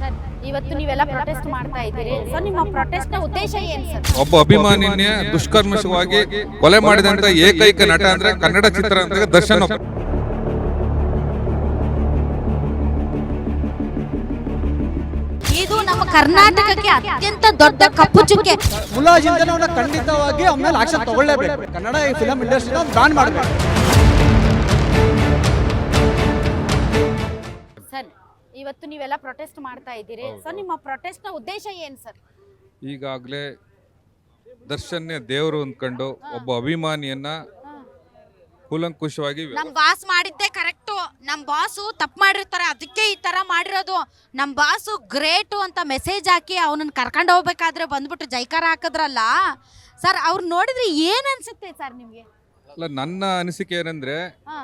Sir ಇವತ್ತು ನೀವೆಲ್ಲ protest ಮಾಡ್ತಾ ಇದ್ದೀರಿ. ಸೊ ನಿಮ್ಮ ಪ್ರೊಟೆಸ್ಟ್ನ ಉದ್ದೇಶ ಏನ್ ಸರ್? ಒಬ್ಬ ಅಭಿಮಾನಿನ್ಯ ದುಷ್ಕರ್ಮಶವಾಗಿ ಕೊಲೆ ಮಾಡಿದಂತ ಏಕೈಕ ನಟ ಅಂದ್ರೆ ಕನ್ನಡ ಚಿತ್ರರಂಗದ ದರ್ಶನ್ ಒಬ್ಬ. ಇದು ನಮ್ಮ ಕರ್ನಾಟಕಕ್ಕೆ ಅತ್ಯಂತ ದೊಡ್ಡ ಕಪ್ಪು ಚುಕ್ಕೆ. ಮುಲಾಜಿಂದನವನ್ನ ಖಂಡಿತವಾಗಿ ಆಮೇಲೆ ಮೇಲೆ ಆಕ್ಷನ್ ತಗೊಳ್ಳೇಬೇಕು. ಕನ್ನಡ ಈ ಫಿಲಂ ಇಂಡಸ್ಟ್ರಿನ ಬ್ಯಾನ್ ಮಾಡಬೇಕು. ಇವತ್ತು ನೀವೆಲ್ಲ ಪ್ರೊಟೆಸ್ಟ್ ಮಾಡ್ತಾ ಇದ್ದೀರಿ. ಸೊ ನಿಮ್ಮ ಪ್ರೊಟೆಸ್ಟ್ನ ಉದ್ದೇಶ ಏನು ಸರ್? ಈಗಾಗಲೇ ದರ್ಶನ್ನೇ ದೇವರು ಅಂದ್ಕೊಂಡು ಒಬ್ಬ ಅಭಿಮಾನಿಯನ್ನ ಕೂಲಂಕುಷವಾಗಿ ನಮ್ ಬಾಸ್ ಮಾಡಿದ್ದೆ ಕರೆಕ್ಟ್ ನಮ್ ಬಾಸು ತಪ್ಪು ಮಾಡಿರ್ತಾರೆ ಅದಕ್ಕೆ ಈ ತರ ಮಾಡಿರೋದು. ನಮ್ ಬಾಸು ಗ್ರೇಟು ಅಂತ ಮೆಸೇಜ್ ಹಾಕಿ ಅವನನ್ನ ಕರ್ಕೊಂಡು ಹೋಗ್ಬೇಕಾದ್ರೆ ಬಂದ್ಬಿಟ್ಟು ಜೈಕಾರ ಹಾಕಿದ್ರಲ್ಲ. ಸರ್ ಅವ್ರು ನೋಡಿದ್ರೆ ಏನ್ ಅನ್ಸುತ್ತೆ ಸರ್ ನಿಮ್ಗೆ? ಅಲ್ಲ ನನ್ನ ಅನಿಸಿಕೆ ಏನಂದ್ರೆ ಹಾ.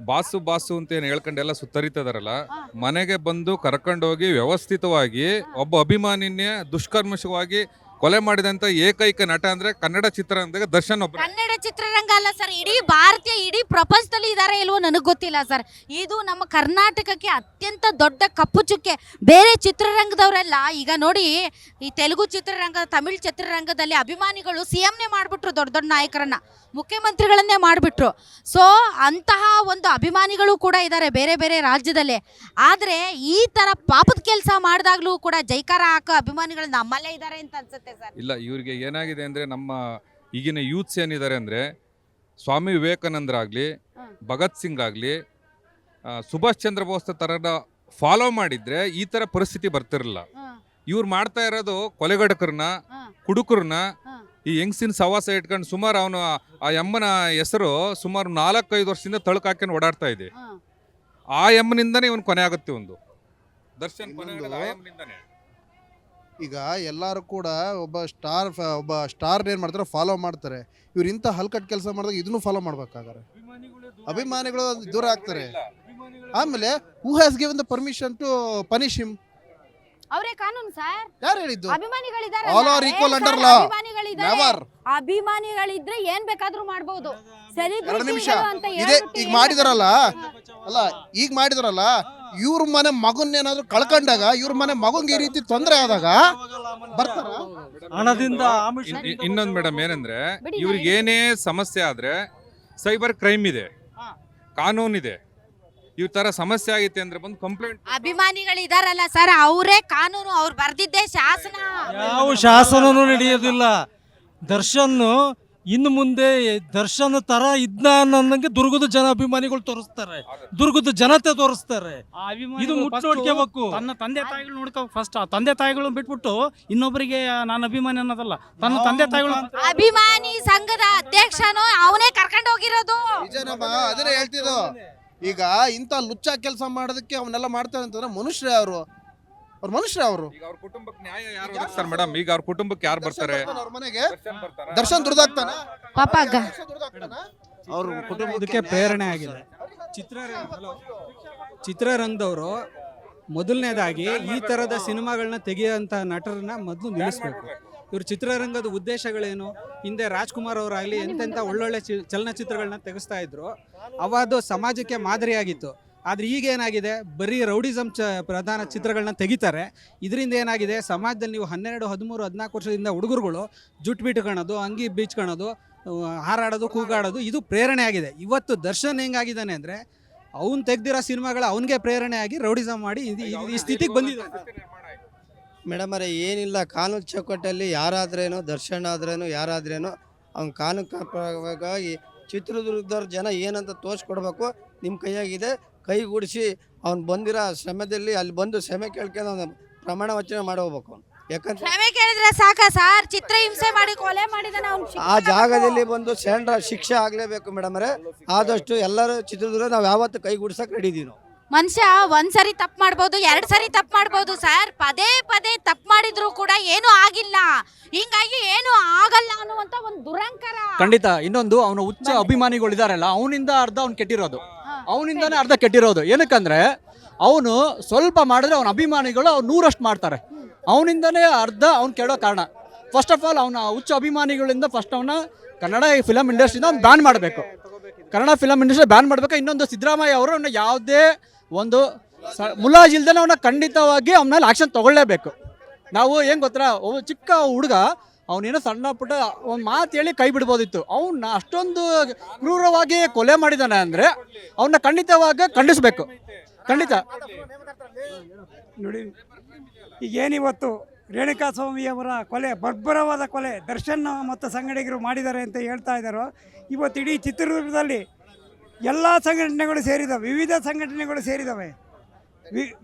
ಬಾಸು ಬಾಸು ಅಂತ ಏನು ಹೇಳ್ಕೊಂಡೆಲ್ಲ ಸುತ್ತರಿತದಾರಲ್ಲ ಮನೆಗೆ ಬಂದು ಕರ್ಕೊಂಡೋಗಿ ವ್ಯವಸ್ಥಿತವಾಗಿ ಒಬ್ಬ ಅಭಿಮಾನಿನೇ ದುಷ್ಕರ್ಮಶವಾಗಿ ಕೊಲೆ ಮಾಡಿದಂತ ಏಕೈಕ ನಟ ಅಂದ್ರೆ ಕನ್ನಡ ಚಿತ್ರರಂಗದ ದರ್ಶನ್ ಒಬ್ಬ ಕನ್ನಡ ಚಿತ್ರರಂಗ ಅಲ್ಲ ಸರ್, ಇಡೀ ಭಾರತೀಯ, ಇಡೀ ಪ್ರಪಂಚದಲ್ಲಿ ಇದಾರೆ ಇಲ್ವೋ ನನಗೆ ಗೊತ್ತಿಲ್ಲ ಸರ್. ಇದು ನಮ್ಮ ಕರ್ನಾಟಕಕ್ಕೆ ಅತ್ಯಂತ ದೊಡ್ಡ ಕಪ್ಪು ಚುಕ್ಕೆ. ಬೇರೆ ಚಿತ್ರರಂಗದವರೆಲ್ಲ, ಈಗ ನೋಡಿ ಈ ತೆಲುಗು ಚಿತ್ರರಂಗ, ತಮಿಳ್ ಚಿತ್ರರಂಗದಲ್ಲಿ ಅಭಿಮಾನಿಗಳು ಸಿ ಎಂನೇ ಮಾಡಿಬಿಟ್ರು, ದೊಡ್ಡ ದೊಡ್ಡ ನಾಯಕರನ್ನ. ಮುಖ್ಯಮಂತ್ರಿಗಳನ್ನೇ ಮಾಡಿಬಿಟ್ರು. ಸೊ ಅಂತಹ ಒಂದು ಅಭಿಮಾನಿಗಳು ಕೂಡ ಇದ್ದಾರೆ ಬೇರೆ ಬೇರೆ ರಾಜ್ಯದಲ್ಲೇ. ಆದರೆ ಈ ಥರ ಪಾಪದ ಕೆಲಸ ಮಾಡಿದಾಗಲೂ ಕೂಡ ಜೈಕಾರ ಹಾಕೋ ಅಭಿಮಾನಿಗಳು ನಮ್ಮಲ್ಲೇ ಇದ್ದಾರೆ ಅಂತ ಅನ್ಸುತ್ತೆ ಇಲ್ಲ ಇವರಿಗೆ ಏನಾಗಿದೆ ಅಂದ್ರೆ ನಮ್ಮ ಈಗಿನ ಯೂತ್ಸ್ ಏನಿದ್ದಾರೆ ಅಂದ್ರೆ ಸ್ವಾಮಿ ವಿವೇಕಾನಂದರಾಗ್ಲಿ. ಭಗತ್ ಸಿಂಗ್ ಆಗ್ಲಿ ಸುಭಾಷ್ ಚಂದ್ರ ಬೋಸ್ ತರದ ಫಾಲೋ ಮಾಡಿದ್ರೆ ಈ ತರ ಪರಿಸ್ಥಿತಿ ಬರ್ತಿರಲಿಲ್ಲ. ಇವ್ರು ಮಾಡ್ತಾ ಇರೋದು ಕೊಲೆಗಡಕರನ್ನ. ಕುಡುಕರನ್ನ ಈ ಹೆಂಗ್ಸಿನ ಸವಾಸ ಇಟ್ಕೊಂಡು ಸುಮಾರು ಅವನು ಆ ಎಮ್ಮನ ಹೆಸರು ಸುಮಾರು ನಾಲ್ಕೈದು ವರ್ಷದಿಂದ ತಳಕ ಹಾಕೊಂಡು ಓಡಾಡ್ತಾ ಇದೆ. ಆ ಎಮ್ಮನಿಂದನೇ ಇವನು ಕೊನೆ ಆಗುತ್ತೆ ಒಂದು. ದರ್ಶನ್ ಕೊನೆ ಆಗೋದು ಆ ಯಮ್ಮನಿಂದನೇ. ಈಗ ಎಲ್ಲರೂ ಕೂಡ ಒಬ್ಬ ಸ್ಟಾರ್ ಒಬ್ಬ ಸ್ಟಾರ್ ಏನು ಮಾಡ್ತಾರೆ ಫಾಲೋ ಮಾಡ್ತಾರೆ. ಇವ್ರು ಇಂಥ ಹಲ್ಕಟ್ ಕೆಲಸ ಮಾಡಿದಾಗ ಇದನ್ನು ಫಾಲೋ ಮಾಡ್ಬೇಕಾಗಾರೆ. ಅಭಿಮಾನಿಗಳು ದೂರ ಆಗ್ತಾರೆ. ಆಮೇಲೆ who has given the permission to punish him ಅವರೇ ಕಾನೂನು ಸರ್ ಯಾರು ಹೇಳಿದ್ದು? ಅಭಿಮಾನಿಗಳಿದ್ದಾರೆ all are equal under law never ಅಭಿಮಾನಿಗಳಿದ್ರೆ. ಏನ್ ಬೇಕಾದ್ರೂ ಸರಿ ಎರಡು ನಿಮಿಷ. ಇದೆ ಅಂತ ಇದೇ ಈಗ ಮಾಡಿದಾರಲ್ಲ? ಅಲ್ಲ ಈಗ ಮಾಡಿದಾರಲ್ಲ? ಇವ್ರ ಮನೆ ಮಗನ್ನೇನಾದ್ರೂ ಕಳ್ಕೊಂಡಾಗ ಇವ್ರ ಮನೆ ಮಗಂಗೆ ಈ ರೀತಿ ತೊಂದರೆ ಆದಾಗ ಬರ್ತಾರ? ಹಣದಿಂದ ಇನ್- ಇನ್- ಇನ್ನೊಂದ್ ಮೇಡಮ್ ಏನಂದ್ರೆ ಇವ್ರಿಗೆ ಏನೇ ಸಮಸ್ಯೆ ಆದ್ರೆ ಸೈಬರ್ ಕ್ರೈಮ್ ಇದೆ. ಕಾನೂನಿದೆ ಇವ್ ತರ ಸಮಸ್ಯೆ ಆಗೈತೆ ಅಂದ್ರೆ ಬಂದು ಕಂಪ್ಲೇಂಟ್ ಅಭಿಮಾನಿಗಳಿದಾರಲ್ಲ ಸರ್ ಅವರೇ ಕಾನೂನು ಅವ್ರು ಬರ್ದಿದ್ದೆ ಶಾಸನ. ಯಾವ ಶಾಸನನೂ ನಡೆಯೋದಿಲ್ಲ. ದರ್ಶನ್ ಇನ್ನು ಮುಂದೆ ದರ್ಶನ ತರ ಇದ್ನ ನನಗೆ ದುರ್ಗದ ಜನ ಅಭಿಮಾನಿಗಳು ತೋರಿಸ್ತಾರೆ. ದುರ್ಗದ ಜನತೆ ತೋರಿಸ್ತಾರೆ. ಆ ಇದು ಮುಟ್ಟು ನೋಡ್ಕೋಬೇಕು. ತನ್ನ ತಂದೆ ತಾಯಿಗಳು ನೋಡ್ಕೋ ಫಸ್ಟ್ ಆ ತಂದೆ ತಾಯಿಗಳು ಬಿಟ್ಬಿಟ್ಟು ಇನ್ನೊಬ್ಬರಿಗೆ ನಾನು ಅಭಿಮಾನಿ ಅನ್ನೋದಲ್ಲ. ತನ್ನ ತಂದೆ ತಾಯಿಗಳು ಅಭಿಮಾನಿ ಸಂಘದ ಅಧ್ಯಕ್ಷನು ಅವನೇ ಕರ್ಕೊಂಡು ಹೋಗಿರೋದು. ನಿಜನಮ್ಮ ಅದನ್ನೇ ಹೇಳ್ತಿದ್ದು ಈಗ ಇಂಥ ಲುಚ್ಚ ಕೆಲಸ ಮಾಡೋದಕ್ಕೆ ಅವನ್ನೆಲ್ಲ ಮಾಡ್ತಾರೆ ಅಂತಂದ್ರೆ ಮನುಷ್ಯರೇ ಅವರು. ಅವ್ರ ಮನುಷ್ಯರೇ ಅವರು. ಈಗ ಅವ್ರ ಕುಟುಂಬಕ್ಕೆ ನ್ಯಾಯ ಯಾರು ಒದಗಿಸ್ತಾರೆ ಮೇಡಮ್ ಈಗ ಅವ್ರ ಕುಟುಂಬಕ್ಕೆ ಯಾರು ಬರ್ತಾರೆ? ಅವ್ರ ಮನೆಗೆ. ದರ್ಶನ್ ದುರ್ದಾಗ್ತಾನ? ದರ್ಶನ್ ಪಾಪ ಅವ್ರ ಕುಟುಂಬಕ್ಕೆ ಪ್ರೇರಣೆ ಆಗಿದೆ. ಚಿತ್ರರಂಗ ಚಿತ್ರರಂಗದವರು ಮೊದಲನೇದಾಗಿ ಈ ಥರದ ಸಿನಿಮಾಗಳನ್ನ ತೆಗೆಯುವಂಥ ನಟರನ್ನ ಮೊದಲು ನಿಲ್ಲಿಸ್ಬೇಕು. ಇವ್ರ ಚಿತ್ರರಂಗದ ಉದ್ದೇಶಗಳೇನು? ಹಿಂದೆ ರಾಜ್ಕುಮಾರ್ ಅವರಾಗಲಿ ಎಂತೆಂಥ ಒಳ್ಳೊಳ್ಳೆ ಚಿ ಚಲನಚಿತ್ರಗಳನ್ನ ತೆಗೆಸ್ತಾ ಇದ್ರು. ಅವಾದು ಸಮಾಜಕ್ಕೆ ಮಾದರಿಯಾಗಿತ್ತು. ಆದರೆ ಈಗ ಏನಾಗಿದೆ? ಬರೀ ರೌಡಿಸಮ್ ಚ ಪ್ರಧಾನ ಚಿತ್ರಗಳನ್ನ ತೆಗಿತಾರೆ. ಇದರಿಂದ ಏನಾಗಿದೆ? ಸಮಾಜದಲ್ಲಿ ನೀವು ಹನ್ನೆರಡು ಹದಿಮೂರು ಹದಿನಾಲ್ಕು ವರ್ಷದಿಂದ ಹುಡುಗರುಗಳು ಜುಟ್ಟು ಬಿಟ್ಕೊಳೋದು ಅಂಗಿ ಬೀಚ್ಕೊಳೋದು ಹಾರಾಡೋದು ಕೂಗಾಡೋದು ಇದು ಪ್ರೇರಣೆ ಆಗಿದೆ. ಇವತ್ತು ದರ್ಶನ್ ಹೆಂಗಾಗಿದ್ದಾನೆ ಅಂದರೆ ಅವ್ನು ತೆಗ್ದಿರೋ ಸಿನಿಮಾಗಳು ಅವನಿಗೆ ಪ್ರೇರಣೆ ಆಗಿ ರೌಡಿಸಮ್ ಮಾಡಿ ಈ ಸ್ಥಿತಿಗೆ ಬಂದಿದೆ ಮೇಡಮ್ ಅರೆ ಏನಿಲ್ಲ. ಕಾನೂನು ಚೌಕಟ್ಟಲ್ಲಿ ಯಾರಾದ್ರೇನು ದರ್ಶನ್ ಆದ್ರೇನು ಯಾರಾದ್ರೇನು ಅವ್ನ ಪ್ರಕಾರವಾಗಿ ಚಿತ್ರದುರ್ಗದವ್ರ ಜನ ಏನಂತ ತೋರಿಸ್ಕೊಡ್ಬೇಕು ನಿಮ್ಮ ಕೈಯಾಗಿದೆ. ಕೈಗೂಡಿಸಿ ಅವ್ನು ಬಂದಿರೋ ಶ್ರಮದಲ್ಲಿ ಅಲ್ಲಿ ಬಂದು ಶ್ರಮೆ ಕೇಳ್ಕೊಂಡು ಅವನು ಪ್ರಮಾಣ ವಚನ ಮಾಡೋಗ್ಬೇಕು ಅವ್ನು. ಯಾಕಂದ್ರೆ ಕ್ಷಮೆ ಕೇಳಿದ್ರೆ ಸಾಕ ಸರ್? ಚಿತ್ರ ಹಿಂಸೆ ಮಾಡಿ ಕೊಲೆ ಮಾಡಿದಾನ ಅವ್ನು ಆ ಜಾಗದಲ್ಲಿ ಬಂದು ಸೆಂಡ್ರ ಶಿಕ್ಷೆ ಆಗಲೇಬೇಕು ಮೇಡಮ್ ಅವರೇ. ಆದಷ್ಟು ಎಲ್ಲರೂ ಚಿತ್ರದುರ್ಗ ನಾವು ಯಾವತ್ತು ಕೈಗೂಡ್ಸಕ್ಕೆ ರೆಡಿ ಇದೀವಿ ನಾವು. ಮನುಷ್ಯ ಒಂದ್ಸರಿ ತಪ್ಪು ಮಾಡ್ಬೋದು ಎರಡ್ ಸರಿ ತಪ್ಪು ಮಾಡ್ಬೋದು ಸರ್. ಪದೇ ಪದೇ ತಪ್ಪು ಮಾಡಿದ್ರು ಕೂಡ ಏನು ಆಗಿಲ್ಲ. ಹಿಂಗಾಗಿ ಏನು ಆಗಲ್ಲ ಅನ್ನುವಂತ ಒಂದು ದುರಂಕಾರ. ಖಂಡಿತ. ಇನ್ನೊಂದು ಅವನ ಉಚ್ಚ ಅಭಿಮಾನಿಗಳು ಇದಾರಲ್ಲ ಅವನಿಂದ ಅರ್ಧ ಅವ್ನು ಕೆಟ್ಟಿರೋದು. ಅವನಿಂದಾನೇ ಅರ್ಧ ಕೆಟ್ಟಿರೋದು. ಏನಕ್ಕಂದ್ರೆ, ಅವನು ಸ್ವಲ್ಪ ಮಾಡಿದ್ರೆ ಅವನ ಅಭಿಮಾನಿಗಳು ಅವ್ನು ನೂರಷ್ಟು ಮಾಡ್ತಾರೆ. ಅವನಿಂದನೇ ಅರ್ಧ ಅವ್ನು ಕೆಡೋ ಕಾರಣ. ಫಸ್ಟ್ ಆಫ್ ಆಲ್ ಅವನ ಹುಚ್ಚ ಅಭಿಮಾನಿಗಳಿಂದ ಫಸ್ಟ್ ಅವನ ಕನ್ನಡ ಫಿಲಮ್ ಇಂಡಸ್ಟ್ರಿಯಿಂದ ಅವ್ನು ಬ್ಯಾನ್ ಮಾಡಬೇಕು. ಕನ್ನಡ ಫಿಲಮ್ ಇಂಡಸ್ಟ್ರಿ ಬ್ಯಾನ್ ಮಾಡಬೇಕು ಇನ್ನೊಂದು ಸಿದ್ದರಾಮಯ್ಯ ಅವರು ಯಾವುದೇ ಒಂದು ಸ- ಮುಲಾಜಿಲ್ದೇ ಅವನ ಖಂಡಿತವಾಗಿ ಅವನಲ್ಲಿ ಆ್ಯಕ್ಷನ್ ತೊಗೊಳ್ಳೇಬೇಕು. ನಾವು ಏನು ಗೊತ್ತಾ ಚಿಕ್ಕ ಹುಡುಗ ಅವನೇನೋ ಸಣ್ಣ ಪುಟ್ಟ ಒಂದು ಮಾತು ಹೇಳಿ ಕೈ ಬಿಡ್ಬೋದಿತ್ತು. ಅವನ್ನ ಅಷ್ಟೊಂದು ಕ್ರೂರವಾಗಿ ಕೊಲೆ ಮಾಡಿದಾನೆ ಅಂದರೆ ಅವನ್ನ ಖಂಡಿತವಾಗಿ ಖಂಡಿಸಬೇಕು. ಖಂಡಿತ. ನೋಡಿ, ಈಗೇನಿವತ್ತು ರೇಣುಕಾ ಸ್ವಾಮಿಯವರ ಕೊಲೆ, ಬರ್ಬರವಾದ ಕೊಲೆ ದರ್ಶನ್ ಮತ್ತು ಸಂಘಟಕರು ಮಾಡಿದ್ದಾರೆ ಅಂತ ಹೇಳ್ತಾ ಇದ್ದಾರೋ ಇವತ್ತು ಇಡೀ ಚಿತ್ರದುರ್ಗದಲ್ಲಿ ಎಲ್ಲ ಸಂಘಟನೆಗಳು ಸೇರಿದವೆ, ವಿವಿಧ ಸಂಘಟನೆಗಳು ಸೇರಿದವೆ.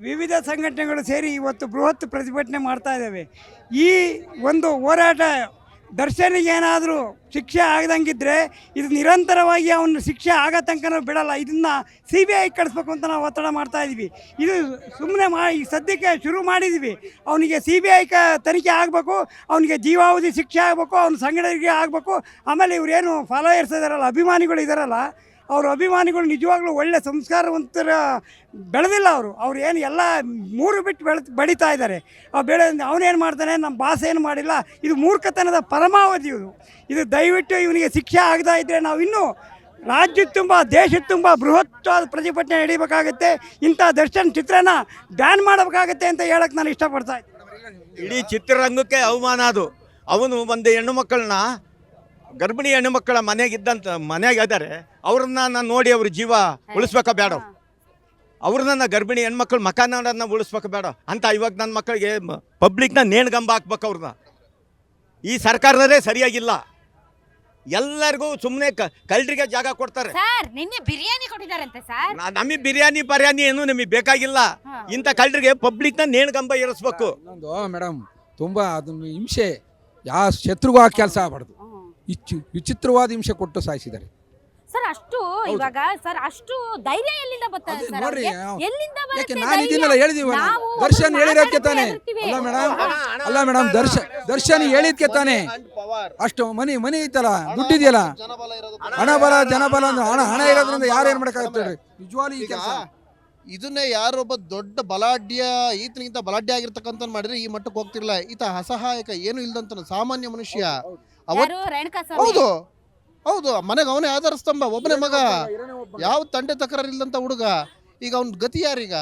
ವಿವಿಧ ಸಂಘಟನೆಗಳು ಸೇರಿ ಇವತ್ತು ಬೃಹತ್ ಪ್ರತಿಭಟನೆ ಮಾಡ್ತಾ ಇದ್ದಾವೆ. ಈ ಒಂದು ಹೋರಾಟ ದರ್ಶನಿಗೆ ಏನಾದರೂ ಶಿಕ್ಷೆ ಆಗದಂಗಿದ್ರೆ ಇದು ನಿರಂತರವಾಗಿ ಅವನ ಶಿಕ್ಷೆ ಆಗೋ ತನಕ ಬಿಡಲ್ಲ. ಇದನ್ನು ಸಿ ಬಿ ಐ ಕಳಿಸ್ಬೇಕು ಅಂತ ನಾವು ಒತ್ತಡ ಮಾಡ್ತಾ ಇದ್ದೀವಿ. ಇದು ಸುಮ್ಮನೆ ಮಾ, ಈ ಸದ್ಯಕ್ಕೆ ಶುರು ಮಾಡಿದ್ದೀವಿ. ಅವನಿಗೆ ಸಿ ಬಿ ಐ ಕ ತನಿಖೆ ಆಗಬೇಕು, ಅವನಿಗೆ ಜೀವಾವಧಿ ಶಿಕ್ಷೆ ಆಗಬೇಕು, ಅವನ ಸಂಘಟನೆಗೆ ಆಗಬೇಕು. ಆಮೇಲೆ ಇವರೇನು ಫಾಲೋಯರ್ಸ್ ಇದಾರಲ್ಲ, ಅಭಿಮಾನಿಗಳು ಇದಾರಲ್ಲ ಅವ್ರ ಅಭಿಮಾನಿಗಳು ನಿಜವಾಗ್ಲೂ ಒಳ್ಳೆ ಸಂಸ್ಕಾರವಂತರ ಬೆಳೆದಿಲ್ಲ ಅವರು. ಅವ್ರು ಏನು ಎಲ್ಲ ಮೂರು ಬಿಟ್ಟು ಬೆಳೆ ಬಡಿತಾ ಇದ್ದಾರೆ. ಆ ಬೆಳೆ ಅವನೇನು ಮಾಡ್ತಾನೆ ನಮ್ಮ ಭಾಷೆ ಏನು ಮಾಡಿಲ್ಲ, ಇದು ಮೂರ್ಖತನದ ಪರಮಾವಧಿ ಇದು. ಇದು ದಯವಿಟ್ಟು ಇವನಿಗೆ ಶಿಕ್ಷೆ ಆಗದಾ ಇದ್ದರೆ ನಾವು ಇನ್ನೂ ರಾಜ್ಯ ತುಂಬ ದೇಶ ತುಂಬ ಬೃಹತ್ವಾದ ಪ್ರತಿಭಟನೆ ನಡೀಬೇಕಾಗತ್ತೆ ಇಂಥ ದರ್ಶನ್ ಚಿತ್ರನ ಬ್ಯಾನ್ ಮಾಡಬೇಕಾಗತ್ತೆ ಅಂತ ಹೇಳಕ್ಕೆ ನಾನು ಇಷ್ಟಪಡ್ತಾ ಇದ್ದೀನಿ ಇಡೀ ಚಿತ್ರರಂಗಕ್ಕೆ ಅವಮಾನ ಅದು. ಅವನು ಒಂದು ಹೆಣ್ಣು ಮಕ್ಕಳನ್ನ ಗರ್ಭಿಣಿ ಹೆಣ್ಣು ಮಕ್ಕಳ ಮನೆಗಿದ್ದಂಥ ಮನೆಗೆ ಇದ್ದಾರೆ ಅವ್ರನ್ನ ನಾನು ನೋಡಿ ಅವ್ರ ಜೀವ ಉಳಿಸ್ಬೇಕಾ ಬೇಡ. ಅವ್ರನ್ನ ಗರ್ಭಿಣಿ ಹೆಣ್ಮಕ್ಳು ಮಕಾನನ್ನ ಉಳಿಸ್ಬೇಕು ಬೇಡ. ಅಂತ ಇವಾಗ ನನ್ನ ಮಕ್ಕಳಿಗೆ ಪಬ್ಲಿಕ್ನ ನೇಣ್ಗಂಬ ಹಾಕ್ಬೇಕು ಅವ್ರನ್ನ. ಈ ಸರ್ಕಾರದಲ್ಲೇ ಸರಿಯಾಗಿಲ್ಲ. ಎಲ್ಲರಿಗೂ ಸುಮ್ಮನೆ ಕಳ್ಳರಿಗೆ ಜಾಗ ಕೊಡ್ತಾರೆ. ಸರ್ ನಿನ್ನೆ ಬಿರಿಯಾನಿ ಸರ್. ನಮಗೆ ಬಿರಿಯಾನಿ ಬರಿಯಾನಿ ಏನು ನಮಗೆ ಬೇಕಾಗಿಲ್ಲ. ಇಂಥ ಕಳ್ಳರಿಗೆ ಪಬ್ಲಿಕ್ನ ನೇಣ್ಗಂಬ ಇರಿಸ್ಬೇಕು. ಇನ್ನೊಂದು ಮೇಡಮ್ ತುಂಬ ಅದನ್ನು ಹಿಂಸೆ ಯಾವ ಶತ್ರುಗೂ ಆ ಕೆಲಸ ಆಗಬಾರ್ದು. ಇಚ್ಚು ವಿಚಿತ್ರವಾದ ಹಿಂಸೆ ಕೊಟ್ಟು ಸಾಯಿಸಿದ್ದಾರೆ. ಸರ್ ಅಷ್ಟು ಇವಾಗ ಸರ್ ಅಷ್ಟು ಧೈರ್ಯ ಎಲ್ಲಿಂದ ಬರ್ತದೆ ಸರ್? ನೋಡ್ರಿ, ಅವ್ರಿಗೆ? ಎಲ್ಲಿಂದ ಯಾಕೆ ಬರುತ್ತೆ ನಾನು ಧೈರ್ಯ? ಹೇಳಿದೀವಿ ದರ್ಶನ್ ಹೇಳಿರೋದಕ್ಕೆ ತಾನೆ? ಅಲ್ಲ. ಮೇಡಮ್ ಅಲ್ಲ ಮೇಡಮ್ ದರ್ಶನ್ ದರ್ಶನ್ ಹೇಳಿದ್ಕೆ ತಾನೆ? ಅಷ್ಟು ಮನಿ ಮನಿ ಐತಲ್ಲ? ದುಡ್ಡಿದೆಯಲ್ಲ? ಹಣ ಬಲ ಜನಬಲ ಅಂದ್ರೆ ಹಣ ಹಣ ಇರೋದ್ರಿಂದ ಯಾರು ಏನ್ ಮಾಡಕ್ಕಾಗುತ್ತೆ ಹೇಳ್ರಿ? ನಿಜವಾಗ್ಲೂ ಈ ಈಗ ಕೆಲಸ. ಇದನ್ನೇ ಯಾರೊಬ್ಬ ದೊಡ್ಡ ಬಲಾಢ್ಯ ಈತನಿಗಿಂತ ಬಲಾಢ್ಯ ಆಗಿರ್ತಕ್ಕಂಥ ಮಾಡಿದ್ರೆ ಈ ಮಟ್ಟಕ್ಕೆ ಹೋಗ್ತಿರ್ಲಿಲ್ಲ. ಈತ ಅಸಹಾಯಕ ಏನು ಇಲ್ದಂತ ಸಾಮಾನ್ಯ ಮನುಷ್ಯ. ಅವತ್ ಯಾರು ರೇಣುಕಾ ಸ್ವಾಮಿ ಹೌದು. ಹೌದು ಮನೆಗೆ ಅವನೇ ಆಧಾರ ಸ್ತಂಭ ಒಬ್ಬನೇ ಮಗ. ಯಾವ ತಂಡೆ ತಕರಾರು ಇಲ್ಲದಂತ ಹುಡುಗ. ಈಗ ಅವ್ನ ಗತಿ ಯಾರೀಗ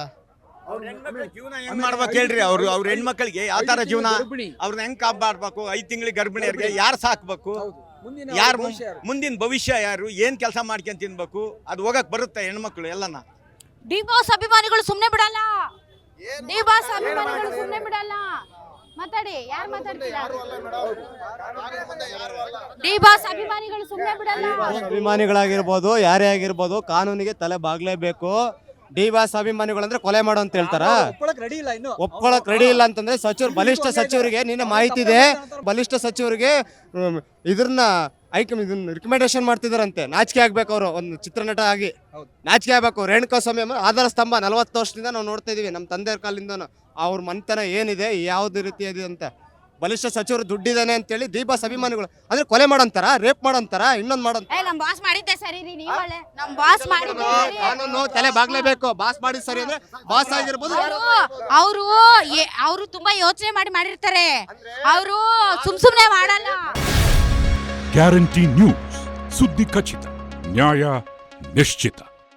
ಅವ್ರ ಹೆಣ್ಮಕ್ಳ ಜೀವನ ಹೆಂಗ್ ಮಾಡ್ಬೇಕು ಹೇಳ್ರಿ ಅವ್ರು ಅವ್ರ ಹೆಣ್ಮಕ್ಳಿಗೆ ಯಾವ ತರ ಜೀವನ ಅವ್ರನ್ನ ಹೆಂಗ್ ಕಾಪಾಡ್ಬೇಕು? ಐದ್ ತಿಂಗಳಿಗೆ ಗರ್ಭಿಣಿಯರಿಗೆ ಯಾರು ಸಾಕ್ಬೇಕು? ಯಾರು ಮುಂದಿನ ಭವಿಷ್ಯ ಯಾರು? ಏನ್ ಕೆಲಸ ಮಾಡ್ಕೊಂಡ್ ತಿನ್ಬೇಕು? ಅದು ಹೋಗಕ್ ಬರುತ್ತೆ ಹೆಣ್ಮಕ್ಳು ಎಲ್ಲನ. ಡಿ ಬಾಸ್ ಅಭಿಮಾನಿಗಳು ಸುಮ್ನೆ ಬಿಡಲ್ಲ. ಡಿ ಬಾಸ್ ಅಭಿಮಾನಿಗಳು ಸುಮ್ನೆ ಬಿಡಲ್ಲ. ಮಾತಾಡಿ ಯಾರು ಮಾತಾಡ್ತೀರಾ? ಡಿ ಬಾಸ್ ಅಭಿಮಾನಿಗಳು ಸುಮ್ಮನೆ ಬಿಡಲ್ಲ. ಅಭಿಮಾನಿಗಳಾಗಿರ್ಬೋದು ಯಾರೇ ಆಗಿರ್ಬೋದು ಕಾನೂನಿಗೆ ತಲೆ ಬಾಗ್ಲೇಬೇಕು. ಡಿ ಬಾಸ್ ಅಭಿಮಾನಿಗಳು ಅಂದ್ರೆ ಕೊಲೆ ಮಾಡು ಅಂತ ಹೇಳ್ತಾರ? ಒಪ್ಕೊಳಕ್ ರೆಡಿ ಇಲ್ಲ ಇನ್ನು. ಒಪ್ಕೊಳಕ್ ರೆಡಿ ಇಲ್ಲ ಅಂತಂದ್ರೆ ಸಚಿವರು ಬಲಿಷ್ಠ ಸಚಿವರಿಗೆ ನಿನ್ನೆ ಮಾಹಿತಿ ಇದೆ. ಬಲಿಷ್ಠ ಸಚಿವರಿಗೆ ಹ್ಮ್, ಇದ್ರನ್ನ ಐಕ್ ಇದನ್ನ ರಿಕಮೆಂಡೇಶನ್ ಮಾಡ್ತಿದಾರಂತೆ. ನಾಚಿಕೆ ಆಗ್ಬೇಕು ಅವರು ಒಂದು ಚಿತ್ರನಟ ಆಗಿ. ನಾಚಿಕೆ ಆಗ್ಬೇಕು. ರೇಣುಕಾ ಸ್ವಾಮಿ ಆಧಾರ ಸ್ತಂಭ ನಲವತ್ತು ವರ್ಷದಿಂದ ನಾವು ನೋಡ್ತಾ ಇದೀವಿ. ನಮ್ಮ ತಂದೆಯ ಕಾಲಿಂದ ಅವ್ರ ಮನೆತನ ಏನಿದೆ ಯಾವ್ದು ರೀತಿ ಇದೆ ಅಂತ. ಬಲಿಷ್ಠ ಸಚಿವರು ದುಡ್ಡಿದಾನೆ ಅಂತೇಳಿ ದೀಪಾಸ್ ಅಭಿಮಾನಿಗಳು ಅಂದ್ರೆ ಕೊಲೆ ಮಾಡಂತಾರ ರೇಪ್ ಮಾಡಂತಾರ ಇನ್ನೊಂದ್ ಮಾಡಂತ ಏ ನಮ್ ಬಾಸ್ ಮಾಡಿದ್ದೆ ಸರಿ ರೀ ನೀವ್ ಒಳ್ಳೆ ನಮ್ ಬಾಸ್ ಮಾಡಿದ್ದೆ ಸರಿ. ಕಾನೂನು ತಲೆ ಬಾಗ್ಲೇಬೇಕು. ಬಾಸ್ ಮಾಡಿದ್ ಸರಿ ಅಂದ್ರೆ ಬಾಸ್ ಆಗಿರ್ಬೋದು. ಅವರು ಅವರು ಅವರು ತುಂಬಾ ಯೋಚನೆ ಮಾಡಿ ಮಾಡಿರ್ತಾರೆ. ಅವರು ಸುಮ್ ಸುಮ್ನೆ ಮಾಡಲ್ಲ. ಗ್ಯಾರಂಟಿ ನ್ಯೂಸ್ ಸುದ್ದಿ ಖಚಿತ ನ್ಯಾಯ ನಿಶ್ಚಿತ